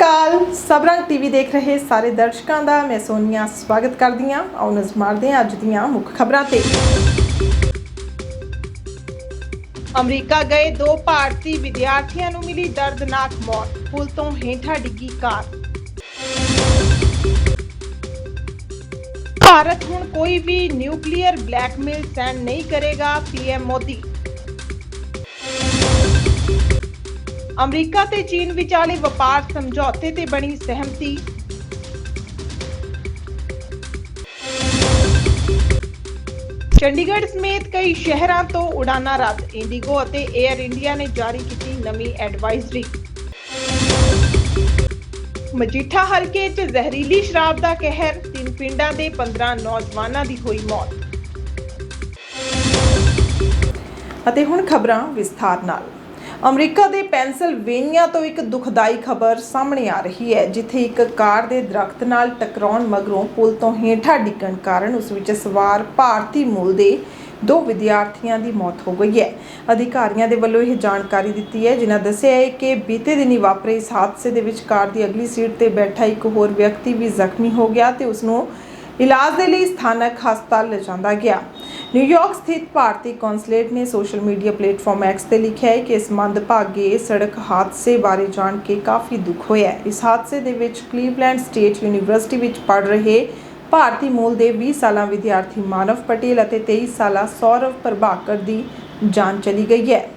ਅਕਾਲ। ਸਬਰੰਗ TV ਦੇਖ ਰਹੇ ਸਾਰੇ ਦਰਸ਼ਕਾਂ ਦਾ ਮੈਂ ਸੋਨੀਆ ਸਵਾਗਤ ਕਰਦੀ ਹਾਂ। ਆਓ ਨਜ਼ਰ ਮਾਰਦੇ ਹਾਂ ਅੱਜ ਦੀਆਂ ਮੁੱਖ ਖਬਰਾਂ ਤੇ। ਅਮਰੀਕਾ ਗਏ ਦੋ ਭਾਰਤੀ ਵਿਦਿਆਰਥੀਆਂ ਨੂੰ ਮਿਲੀ ਦਰਦਨਾਕ ਮੌਤ। ਪੁਲ ਤੋਂ ਹੇਠਾਂ ਡਿੱਗੀ ਕਾਰ। ਭਾਰਤ ਹੁਣ ਕੋਈ ਵੀ ਨਿਊਕਲੀਅਰ ਬਲੈਕਮੇਲ ਸੈਂਡ ਨਹੀਂ ਕਰੇਗਾ ਪੀਐਮ ਮੋਦੀ। ਅਮਰੀਕਾ ਤੇ ਚੀਨ ਵਿਚਾਲੇ ਵਪਾਰ ਸਮਝੌਤੇ ਤੇ ਬਣੀ ਸਹਿਮਤੀ। ਚੰਡੀਗੜ੍ਹ ਸਮੇਤ ਕਈ ਸ਼ਹਿਰਾਂ ਤੋਂ ਉਡਾਨਾਂ ਰੱਦ, ਇੰਡੀਗੋ ਅਤੇ 에ਅਰ ਇੰਡੀਆ ਨੇ ਜਾਰੀ ਕੀਤੀ ਨਵੀਂ ਐਡਵਾਈਜ਼ਰੀ। ਮਜੀਠਾ ਹਲਕੇ 'ਚ ਜ਼ਹਿਰੀਲੀ ਸ਼ਰਾਬ ਦਾ ਕਹਿਰ, ਤਿੰਨ ਪਿੰਡਾਂ ਦੇ 15 ਨੌਜਵਾਨਾਂ ਦੀ ਹੋਈ ਮੌਤ। ਅਤੇ ਹੁਣ ਖਬਰਾਂ ਵਿਸਥਾਰ ਨਾਲ। ਅਮਰੀਕਾ ਦੇ ਪੈਨਸਿਲਵੇਨੀਆ ਤੋਂ ਇੱਕ ਦੁਖਦਾਈ ਖਬਰ ਸਾਹਮਣੇ ਆ ਰਹੀ ਹੈ, ਜਿੱਥੇ ਇੱਕ ਕਾਰ ਦੇ ਦਰਖਤ ਨਾਲ ਟਕਰਾਉਣ ਮਗਰੋਂ ਪੁਲ ਤੋਂ ਹੇਠਾਂ ਡਿੱਗਣ ਕਾਰਨ ਉਸ ਵਿੱਚ ਸਵਾਰ ਭਾਰਤੀ ਮੂਲ ਦੇ ਦੋ ਵਿਦਿਆਰਥੀਆਂ ਦੀ ਮੌਤ ਹੋ ਗਈ ਹੈ। ਅਧਿਕਾਰੀਆਂ ਦੇ ਵੱਲੋਂ ਇਹ ਜਾਣਕਾਰੀ ਦਿੱਤੀ ਹੈ, ਜਿਨ੍ਹਾਂ ਦੱਸਿਆ ਹੈ ਕਿ ਬੀਤੇ ਦਿਨੀ ਵਾਪਰੇ ਇਸ ਹਾਦਸੇ ਦੇ ਵਿੱਚ ਕਾਰ ਦੀ ਅਗਲੀ ਸੀਟ ਤੇ ਬੈਠਾ ਇੱਕ ਹੋਰ ਵਿਅਕਤੀ ਵੀ ਜ਼ਖਮੀ ਹੋ ਗਿਆ ਤੇ ਉਸ ਨੂੰ ਇਲਾਜ ਦੇ ਲਈ ਸਥਾਨਕ ਹਸਪਤਾਲ ਲਿਜਾਂਦਾ ਗਿਆ। ਨਿਊਯਾਰਕ ਸਥਿਤ ਭਾਰਤੀ ਕੌਂਸਲੇਟ ਨੇ ਸੋਸ਼ਲ ਮੀਡੀਆ ਪਲੇਟਫਾਰਮ ਐਕਸ ਤੇ ਲਿਖਿਆ ਹੈ ਕਿ ਇਸ ਮੰਦਭਾਗੇ ਸੜਕ ਹਾਦਸੇ ਬਾਰੇ ਜਾਣ ਕੇ ਕਾਫੀ ਦੁੱਖ ਹੋਇਆ ਇਸ ਹਾਦਸੇ ਦੇ ਵਿੱਚ ਕਲੀਵਲੈਂਡ ਸਟੇਟ ਯੂਨੀਵਰਸਿਟੀ ਵਿੱਚ ਪੜ੍ਹ ਰਹੇ ਭਾਰਤੀ ਮੂਲ ਦੇ 20 ਸਾਲਾ ਵਿਦਿਆਰਥੀ ਮਾਨਵ ਪਟੇਲ ਅਤੇ 23 ਸਾਲਾ ਸੌਰਵ ਪ੍ਰਭਾਕਰ ਦੀ ਜਾਨ ਚਲੀ ਗਈ ਹੈ।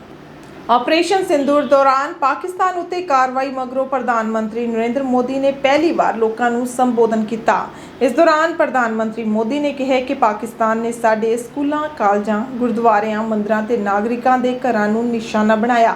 ਆਪਰੇਸ਼ਨ ਸਿੰਦੂਰ ਦੌਰਾਨ ਪਾਕਿਸਤਾਨ ਉਤੇ ਕਾਰਵਾਈ ਮਗਰੋਂ ਪ੍ਰਧਾਨ ਮੰਤਰੀ ਨਰਿੰਦਰ ਮੋਦੀ ਨੇ ਪਹਿਲੀ ਵਾਰ ਲੋਕਾਂ ਨੂੰ ਸੰਬੋਧਨ ਕੀਤਾ। ਇਸ ਦੌਰਾਨ ਪ੍ਰਧਾਨ ਮੰਤਰੀ ਮੋਦੀ ਨੇ ਕਿਹਾ ਕਿ ਪਾਕਿਸਤਾਨ ਨੇ ਸਾਡੇ ਸਕੂਲਾਂ, ਕਾਲਜਾਂ, ਗੁਰਦੁਆਰਿਆਂ, ਮੰਦਰਾਂ ਤੇ ਨਾਗਰਿਕਾਂ ਦੇ ਘਰਾਂ ਨੂੰ ਨਿਸ਼ਾਨਾ ਬਣਾਇਆ।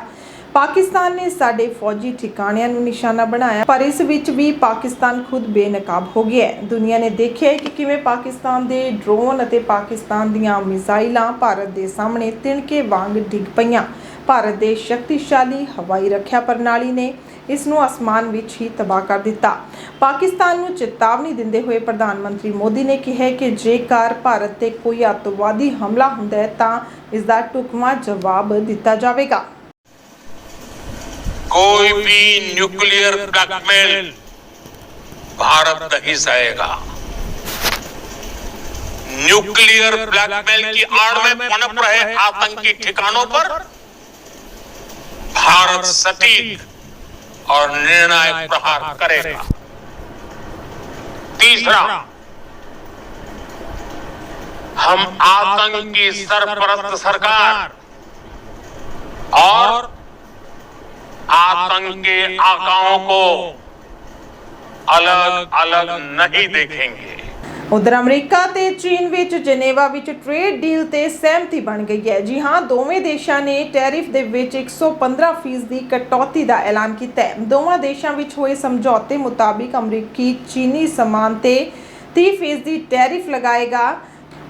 ਪਾਕਿਸਤਾਨ ਨੇ ਸਾਡੇ ਫੌਜੀ ਠਿਕਾਣਿਆਂ ਨੂੰ ਨਿਸ਼ਾਨਾ ਬਣਾਇਆ, ਪਰ ਇਸ ਵਿੱਚ ਵੀ ਪਾਕਿਸਤਾਨ ਖੁਦ ਬੇਨਕਾਬ ਹੋ ਗਿਆ ਹੈ। ਦੁਨੀਆ ਨੇ ਦੇਖਿਆ ਕਿ ਕਿਵੇਂ ਪਾਕਿਸਤਾਨ ਦੇ ਡਰੋਨ ਅਤੇ ਪਾਕਿਸਤਾਨ ਦੀਆਂ ਮਿਜ਼ਾਈਲਾਂ ਭਾਰਤ ਦੇ ਸਾਹਮਣੇ ਤਿਣਕੇ ਵਾਂਗ ਡਿੱਗ ਪਈਆਂ। ਭਾਰਤ ਦੇ ਸ਼ਕਤੀਸ਼ਾਲੀ ਹਵਾਈ ਰੱਖਿਆ ਪ੍ਰਣਾਲੀ ਨੇ ਇਸ ਨੂੰ ਅਸਮਾਨ ਵਿੱਚ ਹੀ ਤਬਾਹ ਕਰ ਦਿੱਤਾ ਪਾਕਿਸਤਾਨ ਨੂੰ ਚੇਤਾਵਨੀ ਦਿੰਦੇ ਹੋਏ ਪ੍ਰਧਾਨ ਮੰਤਰੀ ਮੋਦੀ ਨੇ ਕਿਹਾ ਹੈ ਕਿ ਜੇਕਰ ਭਾਰਤ ਤੇ ਕੋਈ ਅੱਤਵਾਦੀ ਹਮਲਾ ਹੁੰਦਾ ਹੈ ਤਾਂ ਇਸ ਦਾ ਢੁਕਵਾਂ ਜਵਾਬ ਦਿੱਤਾ ਜਾਵੇਗਾ कोई भी न्यूक्लियर ब्लैकमेल भारत नहीं सहेगा न्यूक्लियर ब्लैकमेल की आड़ में पनप रहे आतंकी ठिकानों पर भारत सटीक और निर्णायक प्रहार करेगा। तीसरा, हम आतंक की सरपरस्त सरकार और आतंक के आकाओं को अलग अलग नहीं देखेंगे। ਉਧਰ ਅਮਰੀਕਾ ਤੇ ਚੀਨ ਵਿੱਚ ਜਨੇਵਾ ਵਿੱਚ ਟ੍ਰੇਡ ਡੀਲ ਤੇ ਸਹਿਮਤੀ ਬਣ ਗਈ ਹੈ। ਜੀ ਹਾਂ, ਦੋਵੇਂ ਦੇਸ਼ਾਂ ਨੇ ਟੈਰਿਫ ਦੇ ਵਿੱਚ 115% ਦੀ ਕਟੌਤੀ ਦਾ ਐਲਾਨ ਕੀਤਾ ਹੈ। ਦੋਵਾਂ ਦੇਸ਼ਾਂ ਵਿੱਚ ਹੋਏ ਸਮਝੌਤੇ ਮੁਤਾਬਿਕ ਅਮਰੀਕੀ ਚੀਨੀ ਸਮਾਨ ਤੇ 30% ਦੀ ਟੈਰਿਫ ਲਗਾਏਗਾ।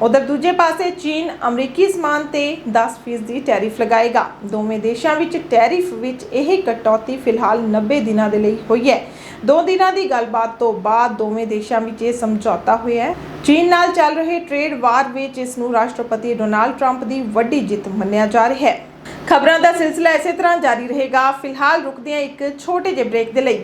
ਉਧਰ ਦੂਜੇ ਪਾਸੇ ਚੀਨ ਅਮਰੀਕੀ ਸਮਾਨ ਤੇ 10% ਦੀ ਟੈਰਿਫ ਲਗਾਏਗਾ। ਦੋਵੇਂ ਦੇਸ਼ਾਂ ਵਿੱਚ ਟੈਰਿਫ ਵਿੱਚ ਇਹ ਕਟੌਤੀ ਫਿਲਹਾਲ 90 ਦਿਨਾਂ ਦੇ ਲਈ ਹੋਈ ਹੈ। ਦੋ ਦਿਨਾਂ ਦੀ ਗੱਲਬਾਤ ਤੋਂ ਬਾਅਦ ਦੋਵੇਂ ਦੇਸ਼ਾਂ ਵਿੱਚ ਇਹ ਸਮਝੌਤਾ ਹੋਇਆ ਹੈ। ਚੀਨ ਨਾਲ ਚੱਲ ਰਹੇ ਟ੍ਰੇਡ ਵਾਰ ਵਿੱਚ ਇਸ ਨੂੰ ਰਾਸ਼ਟਰਪਤੀ ਡੋਨਾਲਡ ਟਰੰਪ ਦੀ ਵੱਡੀ ਜਿੱਤ ਮੰਨਿਆ ਜਾ ਰਿਹਾ ਹੈ। ਖਬਰਾਂ ਦਾ ਸਿਲਸਿਲਾ ਇਸੇ ਤਰ੍ਹਾਂ ਜਾਰੀ ਰਹੇਗਾ। ਫਿਲਹਾਲ ਰੁਕਦੇ ਹਾਂ ਇੱਕ ਛੋਟੇ ਜਿਹੇ ਬ੍ਰੇਕ ਦੇ ਲਈ।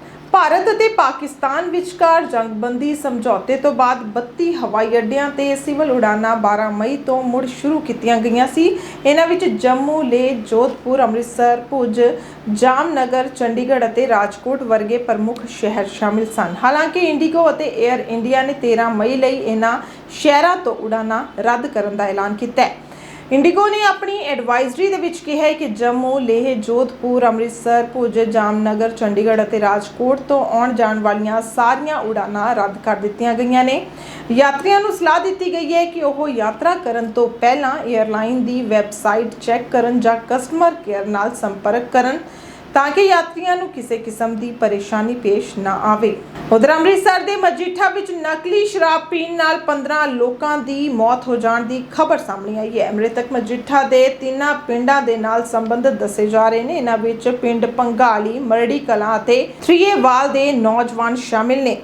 ਭਾਰਤ ਅਤੇ ਪਾਕਿਸਤਾਨ ਵਿਚਕਾਰ ਜੰਗਬੰਦੀ ਸਮਝੌਤੇ ਤੋਂ ਬਾਅਦ 32 ਹਵਾਈ ਅੱਡਿਆਂ ਤੇ ਸਿਵਲ ਉਡਾਨਾਂ 12 ਮਈ ਤੋਂ ਮੁੜ ਸ਼ੁਰੂ ਕੀਤੀਆਂ ਗਈਆਂ ਸੀ। ਇਹਨਾਂ ਵਿੱਚ ਜੰਮੂ, ਲੇਹ, ਜੋਧਪੁਰ, ਅੰਮ੍ਰਿਤਸਰ, ਭੁਜ, ਜਾਮਨਗਰ, ਚੰਡੀਗੜ੍ਹ ਅਤੇ ਰਾਜਕੋਟ ਵਰਗੇ ਪ੍ਰਮੁੱਖ ਸ਼ਹਿਰ ਸ਼ਾਮਿਲ ਸਨ। ਹਾਲਾਂਕਿ ਇੰਡੀਗੋ ਅਤੇ 에ਅਰ ਇੰਡੀਆ ਨੇ 13 ਮਈ ਲਈ ਇਹਨਾਂ ਸ਼ਹਿਰਾਂ ਤੋਂ ਉਡਾਨਾਂ ਰੱਦ ਕਰਨ ਦਾ ਐਲਾਨ ਕੀਤਾ ਹੈ। ਇੰਡੀਗੋ ਨੇ ਆਪਣੀ ਐਡਵਾਈਜ਼ਰੀ ਦੇ ਵਿੱਚ ਕਿਹਾ ਹੈ ਕਿ ਜੰਮੂ, ਲੇਹ, ਜੋਧਪੁਰ, ਅੰਮ੍ਰਿਤਸਰ, ਭੁਜ, ਜਾਮਨਗਰ, ਚੰਡੀਗੜ੍ਹ ਅਤੇ ਰਾਜਕੋਟ ਤੋਂ ਆਉਣ ਜਾਣ ਵਾਲੀਆਂ ਸਾਰੀਆਂ ਉਡਾਨਾਂ ਰੱਦ ਕਰ ਦਿੱਤੀਆਂ ਗਈਆਂ ਨੇ। ਯਾਤਰੀਆਂ ਨੂੰ ਸਲਾਹ ਦਿੱਤੀ ਗਈ ਹੈ ਕਿ ਉਹ ਯਾਤਰਾ ਕਰਨ ਤੋਂ ਪਹਿਲਾਂ 에ਅਰਲਾਈਨ ਦੀ ਵੈਬਸਾਈਟ ਚੈੱਕ ਕਰਨ ਜਾਂ ਕਸਟਮਰ ਕੇਅਰ ਨਾਲ ਸੰਪਰਕ ਕਰਨ। ਤਾਂ ਕਿ ਯਾਤਰੀਆਂ ਨੂੰ ਕਿਸੇ ਕਿਸਮ ਦੀ ਪਰੇਸ਼ਾਨੀ ਪੇਸ਼ ਨਾ ਆਵੇ। ਉਧਰ ਅੰਮ੍ਰਿਤਸਰ ਦੇ ਮਜੀਠਾ ਵਿੱਚ ਨਕਲੀ ਸ਼ਰਾਬ ਪੀਣ ਨਾਲ 15 ਲੋਕਾਂ ਦੀ ਮੌਤ ਹੋ ਜਾਣ ਦੀ ਖਬਰ ਸਾਹਮਣੇ ਆਈ ਹੈ। ਮ੍ਰਿਤਕ ਮਜੀਠਾ ਦੇ ਤਿੰਨਾਂ ਪਿੰਡਾਂ ਦੇ ਨਾਲ ਸੰਬੰਧਿਤ ਦੱਸੇ ਜਾ ਰਹੇ ਨੇ। ਇਹਨਾਂ ਵਿੱਚ ਪਿੰਡ ਪੰਗਾਲੀ ਮਰੜੀ ਕਲਾਂ ਅਤੇ ਥਰੀਏਵਾਲ ਦੇ ਨੌਜਵਾਨ ਸ਼ਾਮਿਲ ਨੇ।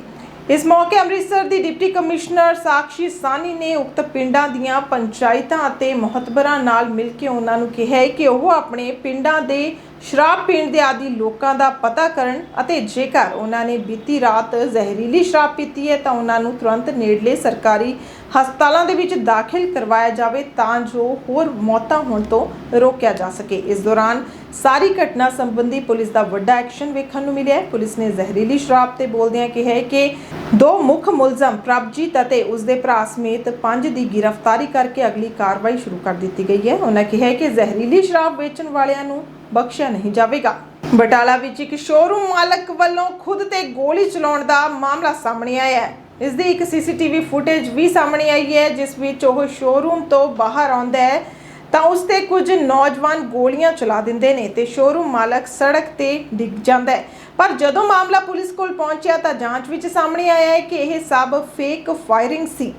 ਇਸ ਮੌਕੇ ਅੰਮ੍ਰਿਤਸਰ ਦੀ ਡਿਪਟੀ ਕਮਿਸ਼ਨਰ ਸਾਕਸ਼ੀ ਸਾਨੀ ਨੇ ਉਕਤ ਪਿੰਡਾਂ ਦੀਆਂ ਪੰਚਾਇਤਾਂ ਅਤੇ ਮਹਤਬਰਾਂ ਨਾਲ ਮਿਲ ਕੇ ਉਹਨਾਂ ਨੂੰ ਕਿਹਾ ਕਿ ਉਹ ਆਪਣੇ ਪਿੰਡਾਂ ਦੇ ਸ਼ਰਾਬ ਪੀਣ ਦੇ ਆਦੀ ਲੋਕਾਂ ਦਾ ਪਤਾ ਕਰਨ ਅਤੇ ਜੇਕਰ ਉਹਨਾਂ ਨੇ ਬੀਤੀ ਰਾਤ ਜ਼ਹਿਰੀਲੀ ਸ਼ਰਾਬ ਪੀਤੀ ਹੈ ਤਾਂ ਉਹਨਾਂ ਨੂੰ ਤੁਰੰਤ ਨੇੜਲੇ ਸਰਕਾਰੀ ਹਸਪਤਾਲਾਂ ਦੇ ਵਿੱਚ ਦਾਖਲ ਕਰਵਾਇਆ ਜਾਵੇ ਤਾਂ ਜੋ ਹੋਰ ਮੌਤਾਂ ਹੋਣ ਤੋਂ ਰੋਕਿਆ ਜਾ ਸਕੇ। ਇਸ ਦੌਰਾਨ ਸਾਰੀ ਘਟਨਾ ਸੰਬੰਧੀ ਪੁਲਿਸ ਦਾ ਵੱਡਾ ਐਕਸ਼ਨ ਵੇਖਣ ਨੂੰ ਮਿਲਿਆ। ਪੁਲਿਸ ਨੇ ਜ਼ਹਿਰੀਲੀ ਸ਼ਰਾਬ ਤੇ ਬੋਲਦਿਆਂ ਕਿਹਾ ਹੈ ਕਿ ਦੋ ਮੁੱਖ ਮੁਲਜ਼ਮ ਪ੍ਰਭਜੀਤ ਅਤੇ ਉਸ ਦੇ ਭਰਾ ਸਮੇਤ ਪੰਜ ਦੀ ਗ੍ਰਿਫਤਾਰੀ ਕਰਕੇ ਅਗਲੀ ਕਾਰਵਾਈ ਸ਼ੁਰੂ ਕਰ ਦਿੱਤੀ ਗਈ ਹੈ। ਉਹਨਾਂ ਕਿਹਾ ਹੈ ਕਿ ਜ਼ਹਿਰੀਲੀ ਸ਼ਰਾਬ ਵੇਚਣ ਵਾਲਿਆਂ ਨੂੰ ਬਖਸ਼ਿਆ ਨਹੀਂ ਜਾਵੇਗਾ। ਬਟਾਲਾ ਵਿੱਚ ਇੱਕ ਸ਼ੋਰੂਮ ਮਾਲਕ ਵੱਲੋਂ ਖੁਦ ਤੇ ਗੋਲੀ ਚਲਾਉਣ ਦਾ ਮਾਮਲਾ ਸਾਹਮਣੇ ਆਇਆ ਹੈ। ਇਸ ਦੀ ਇੱਕ ਸੀਸੀਟੀਵੀ ਫੁਟੇਜ ਵੀ ਸਾਹਮਣੇ ਆਈ ਹੈ, ਜਿਸ ਵਿੱਚ ਉਹ ਸ਼ੋਰੂਮ ਤੋਂ ਬਾਹਰ ਆਉਂਦਾ ਹੈ, ਤਾਂ ਉਸ ਤੇ ਕੁਝ ਨੌਜਵਾਨ ਗੋਲੀਆਂ ਚਲਾ ਦਿੰਦੇ ਨੇ ਤੇ ਸ਼ੋਰੂਮ ਮਾਲਕ ਸੜਕ ਤੇ ਡਿੱਗ ਜਾਂਦਾ ਹੈ। ਪਰ ਜਦੋਂ ਮਾਮਲਾ ਪੁਲਿਸ ਕੋਲ ਪਹੁੰਚਿਆ ਤਾਂ ਜਾਂਚ ਵਿੱਚ ਸਾਹਮਣੇ ਆਇਆ ਹੈ ਕਿ ਇਹ ਸਭ ਫੇਕ ਫਾਇਰਿੰਗ ਸੀ।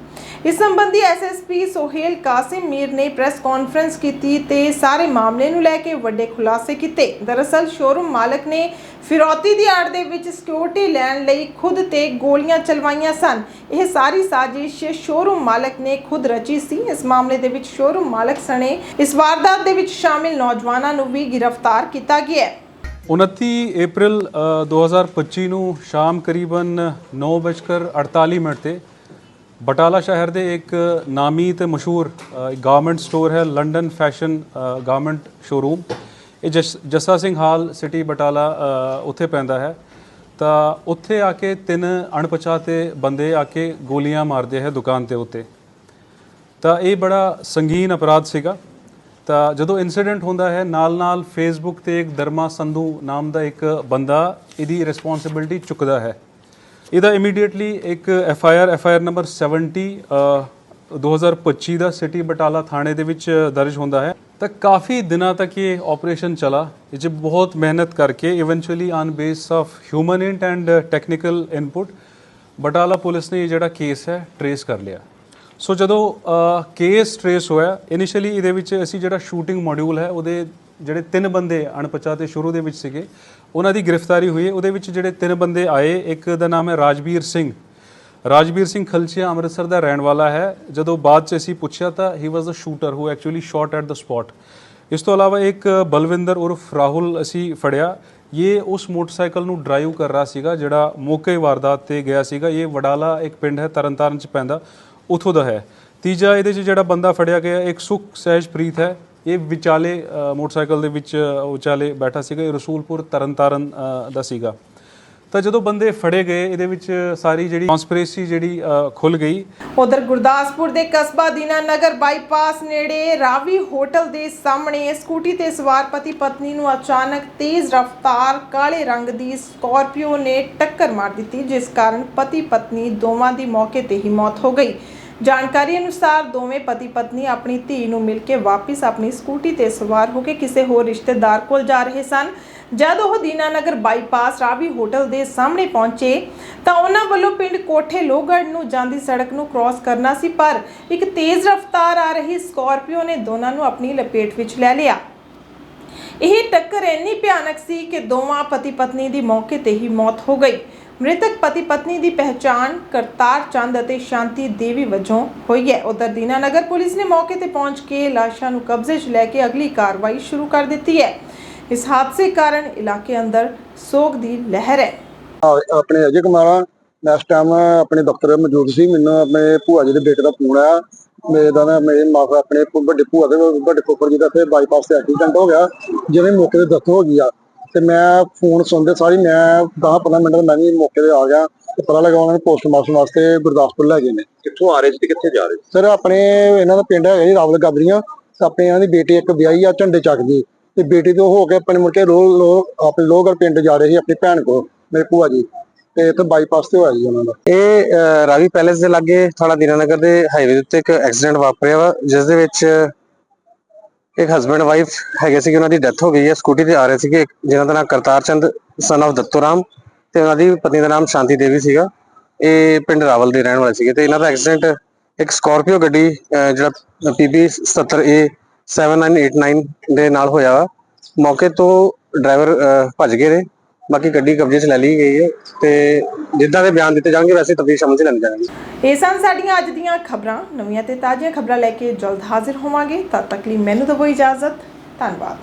ਇਸ ਸੰਬੰਧੀ ਐਸਐਸਪੀ ਸੋਹੇਲ ਕਾਸਿਮ ਮੀਰ ਨੇ ਪ੍ਰੈਸ ਕਾਨਫਰੰਸ ਕੀਤੀ ਤੇ ਸਾਰੇ ਮਾਮਲੇ ਨੂੰ ਲੈ ਕੇ ਵੱਡੇ ਖੁਲਾਸੇ ਕੀਤੇ। ਦਰਅਸਲ ਸ਼ੋਰੂਮ ਮਾਲਕ ਨੇ ਫਿਰੌਤੀ ਦੀ ਆੜ ਦੇ ਵਿੱਚ ਸਿਕਿਉਰਿਟੀ ਲੈਣ ਲਈ ਖੁਦ ਤੇ ਗੋਲੀਆਂ ਚਲਵਾਈਆਂ ਸਨ। ਇਹ ਸਾਰੀ ਸਾਜ਼ਿਸ਼ ਸ਼ੋਰੂਮ ਮਾਲਕ ਨੇ ਖੁਦ ਰਚੀ ਸੀ। ਇਸ ਮਾਮਲੇ ਦੇ ਵਿੱਚ ਸ਼ੋਰੂਮ ਮਾਲਕ ਸਣੇ ਇਸ ਵਾਰਦਾਤ ਦੇ ਵਿੱਚ ਸ਼ਾਮਿਲ ਨੌਜਵਾਨਾਂ ਨੂੰ ਵੀ ਗ੍ਰਿਫਤਾਰ ਕੀਤਾ ਗਿਆ ਹੈ। 29 ਅਪ੍ਰੈਲ ਅ, 2025 ਨੂੰ ਸ਼ਾਮ ਕਰੀਬਨ 9:48 ਮਿੰਟ ਤੇ ਬਟਾਲਾ ਸ਼ਹਿਰ ਦੇ ਇੱਕ ਨਾਮੀ ਤੇ ਮਸ਼ਹੂਰ ਅ, ਗਾਰਮੈਂਟ ਸਟੋਰ ਹੈ ਲੰਡਨ ਫੈਸ਼ਨ ਗਾਰਮੈਂਟ ਸ਼ੋਰੂਮ ਇਹ ਜਸ- ਜੱਸਾ ਸਿੰਘ ਹਾਲ ਸਿਟੀ ਬਟਾਲਾ ਉੱਥੇ ਪੈਂਦਾ ਹੈ। ਤਾਂ ਉੱਥੇ ਆ ਕੇ ਤਿੰਨ ਅਣਪਛਾਤੇ ਬੰਦੇ ਆ ਕੇ ਗੋਲੀਆਂ ਮਾਰਦੇ ਹੈ ਦੁਕਾਨ ਦੇ ਉੱਤੇ। ਤਾਂ ਇਹ ਬੜਾ ਸੰਗੀਨ ਅਪਰਾਧ ਸੀਗਾ। ਤਾਂ ਜਦੋਂ ਇਨਸੀਡੈਂਟ ਹੁੰਦਾ ਹੈ ਨਾਲ-ਨਾਲ ਫੇਸਬੁੱਕ ਤੇ ਇੱਕ ਦਰਮਾ ਸੰਧੂ ਨਾਮ ਦਾ ਇੱਕ ਬੰਦਾ ਇਹਦੀ ਰਿਸਪੌਂਸਿਬਿਲਟੀ ਚੁੱਕਦਾ ਹੈ। ਇਹਦਾ ਇਮੀਡੀਏਟਲੀ ਇੱਕ F I R F I R number 70 ਅ, 2025 ਦਾ ਸਿਟੀ ਬਟਾਲਾ ਥਾਣੇ ਦੇ ਵਿੱਚ ਦਰਜ ਹੁੰਦਾ ਹੈ। ਤਾਂ ਕਾਫੀ ਦਿਨਾਂ ਤੱਕ ਇਹ ਆਪਰੇਸ਼ਨ ਚਲਾ। ਇਹ 'ਚ ਬਹੁਤ ਮਿਹਨਤ ਕਰਕੇ eventually on base of human int and technical input Batala police ਨੇ ਇਹ ਜਿਹੜਾ ਕੇਸ ਹੈ ਟਰੇਸ ਕਰ ਲਿਆ। ਸੋ ਜਦੋਂ ਕੇਸ ਟਰੇਸ ਹੋਇਆ ਇਨੀਸ਼ੀਅਲੀ ਇਹਦੇ ਵਿੱਚ ਅਸੀਂ ਜਿਹੜਾ ਸ਼ੂਟਿੰਗ ਮੋਡਿਊਲ ਹੈ ਉਹਦੇ ਜਿਹੜੇ ਤਿੰਨ ਬੰਦੇ ਅਣਪਛਾਤੇ ਸ਼ੁਰੂ ਦੇ ਵਿੱਚ ਸੀਗੇ ਉਹਨਾਂ ਦੀ ਗ੍ਰਿਫਤਾਰੀ ਹੋਈ ਉਹਦੇ ਵਿੱਚ ਜਿਹੜੇ ਤਿੰਨ ਬੰਦੇ ਆਏ, ਇੱਕ ਦਾ ਨਾਮ ਹੈ ਰਾਜਵੀਰ ਸਿੰਘ। ਰਾਜਵੀਰ ਸਿੰਘ ਖਲਚੀਆ ਅੰਮ੍ਰਿਤਸਰ ਦਾ ਰਹਿਣ ਵਾਲਾ ਹੈ। ਜਦੋਂ ਬਾਅਦ ਚ ਅਸੀਂ ਪੁੱਛਿਆ ਤਾਂ he was a shooter who actually shot at the spot ਇਸ ਤੋਂ ਇਲਾਵਾ ਇੱਕ ਬਲਵਿੰਦਰ ਉਰਫ ਰਾਹੁਲ ਅਸੀਂ ਫੜਿਆ। ਇਹ ਉਸ ਮੋਟਰਸਾਈਕਲ ਨੂੰ ਡਰਾਈਵ ਕਰ ਰਿਹਾ ਸੀਗਾ, ਜਿਹੜਾ ਮੌਕੇ ਵਾਰਦਾਤ ਤੇ ਗਿਆ ਸੀਗਾ। ਇਹ ਵਡਾਲਾ ਇੱਕ ਪਿੰਡ ਹੈ, ਤਰਨਤਾਰਨ ਚ ਪੈਂਦਾ। ਉਥੋਂ ਦਾ ਹੈ। ਤੀਜਾ ਇਹਦੇ 'ਚ ਜਿਹੜਾ ਬੰਦਾ ਫੜਿਆ ਗਿਆ, ਇੱਕ ਸੁਖ ਸਹਿਜਪ੍ਰੀਤ ਹੈ। ਇਹ ਵਿਚਾਲੇ ਮੋਟਰਸਾਈਕਲ ਦੇ ਵਿੱਚ ਵਿਚਾਲੇ ਬੈਠਾ ਸੀਗਾ, ਇਹ ਰਸੂਲਪੁਰ ਤਰਨਤਾਰਨ ਦਾ ਸੀਗਾ। ਤਾਂ ਜਦੋਂ ਬੰਦੇ ਫੜੇ ਗਏ, ਇਹਦੇ ਵਿੱਚ ਸਾਰੀ ਜਿਹੜੀ ਕਨਸਪੀਰੇਸੀ ਜਿਹੜੀ ਖੁੱਲ ਗਈ। ਉਧਰ ਗੁਰਦਾਸਪੁਰ ਦੇ ਕਸਬਾ ਦੀਨਾਨਗਰ ਬਾਈਪਾਸ ਨੇੜੇ ਰਾਵੀ ਹੋਟਲ ਦੇ ਸਾਹਮਣੇ ਸਕੂਟੀ ਤੇ ਸਵਾਰ ਪਤੀ ਪਤਨੀ ਨੂੰ ਅਚਾਨਕ ਤੇਜ਼ ਰਫ਼ਤਾਰ ਕਾਲੇ ਰੰਗ ਦੀ ਸਕਾਰਪੀਓ ਨੇ ਟੱਕਰ ਮਾਰ ਦਿੱਤੀ, ਜਿਸ ਕਾਰਨ ਪਤੀ ਪਤਨੀ ਦੋਵਾਂ ਦੀ ਮੌਕੇ ਤੇ ਹੀ ਮੌਤ ਹੋ ਗਈ। ਜਾਣਕਾਰੀ ਅਨੁਸਾਰ ਦੋਵੇਂ ਪਤੀ ਪਤਨੀ ਆਪਣੀ ਧੀ ਨੂੰ ਮਿਲ ਕੇ ਵਾਪਸ ਆਪਣੀ ਸਕੂਟੀ ਤੇ ਸਵਾਰ ਹੋ ਕੇ ਕਿਸੇ ਹੋਰ ਰਿਸ਼ਤੇਦਾਰ ਕੋਲ ਜਾ ਰਹੇ ਸਨ। ਜਦ ਉਹ ਦੀਨਾਨਗਰ ਬਾਈਪਾਸ ਰਾਵੀ ਹੋਟਲ ਦੇ ਸਾਹਮਣੇ ਪਹੁੰਚੇ, ਤਾਂ ਉਹਨਾਂ ਵੱਲੋਂ ਪਿੰਡ ਕੋਠੇ ਲੋਹਗੜ੍ਹ ਨੂੰ ਜਾਂਦੀ ਸੜਕ ਨੂੰ ਕ੍ਰਾਸ ਕਰਨਾ ਸੀ, ਪਰ ਇੱਕ ਤੇਜ਼ ਰਫ਼ਤਾਰ ਆ ਰਹੀ ਸਕਾਰਪੀਓ ਨੇ ਦੋਨਾਂ ਨੂੰ ਆਪਣੀ ਲਪੇਟ ਵਿੱਚ ਲੈ ਲਿਆ। ਇਹ ਟੱਕਰ ਇੰਨੀ ਭਿਆਨਕ ਸੀ ਕਿ ਦੋਵਾਂ ਪਤੀ ਪਤਨੀ ਦੀ ਮੌਕੇ ਤੇ ਹੀ ਮੌਤ ਹੋ ਗਈ। ਮ੍ਰਿਤਕ ਪਤੀ ਪਤਨੀ ਦੀ ਪਹਿਚਾਣ ਕਰਤਾਰ ਚੰਦ ਅਤੇ ਸ਼ਾਂਤੀ ਦੇਵੀ ਵਜੋਂ ਹੋਈ ਹੈ। ਉਧਰ ਦੀਨਾਨਗਰ ਪੁਲਿਸ ਨੇ ਮੌਕੇ ਤੇ ਪਹੁੰਚ ਕੇ ਲਾਸ਼ਾਂ ਨੂੰ ਕਬਜ਼ੇ 'ਚ ਲੈ ਕੇ ਅਗਲੀ ਕਾਰਵਾਈ ਸ਼ੁਰੂ ਕਰ ਦਿੱਤੀ ਹੈ। ਇਸ ਹਾਦਸੇ ਕਾਰਨ ਇਲਾਕੇ ਅੰਦਰ ਸੋਗ ਦੀ ਲਹਿਰ ਹੈ। ਆ- ਆਪਣੇ ਅਜੇ ਕੁਮਾਰਾ ਮੈਂ ਇਸ ਟਾਈਮ ਆਪਣੇ ਦਫ਼ਤਰ ਮੌਜੂਦ ਸੀ। ਮੈਨੂੰ ਆਪਣੇ ਭੂਆ ਜੀ ਦੇ ਬੇਟੇ ਦਾ ਫੋਨ ਆਇਆ। ਮੇਰੇ ਦਾ ਨਾ ਮੇਰੇ ਮਾਤਾ ਆਪਣੇ ਭੂ- ਵੱਡੇ ਭੂਆ ਦੇ ਵੱਡੇ ਫੁੱਫੜ ਜੀ ਦਾ ਤੇ ਬਾਈਪਾਸ ਤੇ ਐਕਸੀਡੈਂਟ ਹੋ ਗਿਆ। ਜਿਵੇਂ ਮੌਕੇ ਤੇ ਡੈਥ ਹੋ ਗਈ ਆ। ਤੇ ਮੈਂ ਫੋਨ ਸੁਣਦੇ ਸਾਰੀ ਮੈਂ 10-15 ਮਿੰਟ ਮੈਂ ਵੀ ਮੌਕੇ ਤੇ ਆ ਗਿਆ ਤੇ ਪਤਾ ਲੱਗਾ ਉਹਨਾਂ ਨੇ ਪੋਸਟਮਾਰਟਮ ਵਾਸਤੇ ਗੁਰਦਾਸਪੁਰ ਲੈ ਗਏ ਨੇ। ਕਿੱਥੋਂ ਆ ਰਹੇ ਸੀ ਤੇ ਕਿੱਥੇ ਜਾ ਰਹੇ ਸੀ? ਸਰ ਆਪਣੇ ਇਹਨਾਂ ਦਾ ਪਿੰਡ ਹੈਗਾ ਜੀ ਰਾਵਲ ਗਾਬਰੀਆਂ। ਆਪਣੇ ਇਹਨਾਂ ਦੀ ਬੇਟੀ ਇੱਕ ਵਿਆਹੀ ਆ ਝੰਡੇ ਚੱਕ ਦੀ ਤੇ ਬੇਟੀ ਤੋਂ ਹੋ ਕੇ ਆਪਣੇ ਮੁੜ ਕੇ ਰੋ ਲੋ ਆਪਣੇ ਲੋਹਗੜ੍ਹ ਪਿੰਡ ਜਾ ਰਹੇ ਸੀ ਆਪਣੀ ਭੈਣ ਕੋ ਮੇਰੇ ਭੂਆ ਜੀ। ਤੇ ਇੱਥੇ ਬਾਈਪਾਸ ਤੇ ਹੋਇਆ ਜੀ ਉਹਨਾਂ ਦਾ। ਇਹ ਰਾਵੀ ਪੈਲੇਸ ਦੇ ਲਾਗੇ ਥਾਣਾ ਦੀਨਾਨਗਰ ਦੇ ਹਾਈਵੇ ਦੇ ਉੱਤੇ ਇੱਕ ਐਕਸੀਡੈਂਟ ਵਾਪਰਿਆ ਵਾ ਜਿਸ ਦੇ ਵਿੱਚ ਇੱਕ ਹਸਬੰਡ ਵਾਈਫ ਹੈਗੇ ਸੀ ਉਹਨਾਂ ਦੀ ਡੈਥ ਹੋ ਗਈ ਹੈ। ਸਕੂਟੀ ਤੇ ਆ ਰਹੇ ਸੀਗੇ। ਇੱਕ ਜਿਨ੍ਹਾਂ ਦਾ ਨਾਮ ਕਰਤਾਰ ਚੰਦ ਸਨ ਆਫ ਦੱਤੂ ਰਾਮ ਤੇ ਉਹਨਾਂ ਦੀ ਪਤਨੀ ਦਾ ਨਾਮ ਸ਼ਾਂਤੀ ਦੇਵੀ ਸੀਗਾ। ਇਹ ਪਿੰਡ ਰਾਵਲ ਦੇ ਰਹਿਣ ਵਾਲੇ ਸੀਗੇ ਤੇ ਇਹਨਾਂ ਦਾ ਐਕਸੀਡੈਂਟ ਇੱਕ ਸਕਾਰਪੀਓ ਗੱਡੀ, ਅਹ ਜਿਹੜਾ PB 77A 7989 ਦੇ ਨਾਲ ਹੋਇਆ ਵਾ। ਮੌਕੇ ਤੋਂ ਡਰਾਈਵਰ ਭੱਜ ਗਏ ਨੇ। ਬਾਕੀ ਗੱਡੀ ਕਬਜ਼ੇ 'ਚ ਲੈ ਲਈ ਗਈ ਹੈ ਤੇ ਜਿੱਦਾਂ ਦੇ ਬਿਆਨ ਦਿੱਤੇ ਜਾਣਗੇ, ਵੈਸੇ ਤਫਤੀਸ਼ ਅਮਲ 'ਚ ਲੈਣੀ ਜਾਣਗੀ। ਇਹ ਸਨ ਸਾਡੀਆਂ ਅੱਜ ਦੀਆਂ ਖਬਰਾਂ। ਨਵੀਆਂ ਤੇ ਤਾਜ਼ੀਆਂ ਖਬਰਾਂ ਲੈ ਕੇ ਜਲਦ ਹਾਜ਼ਰ ਹੋਵਾਂਗੇ। ਤਦ ਤੱਕ ਲਈ ਮੈਨੂੰ ਦਿਓ ਇਜਾਜ਼ਤ। ਧੰਨਵਾਦ।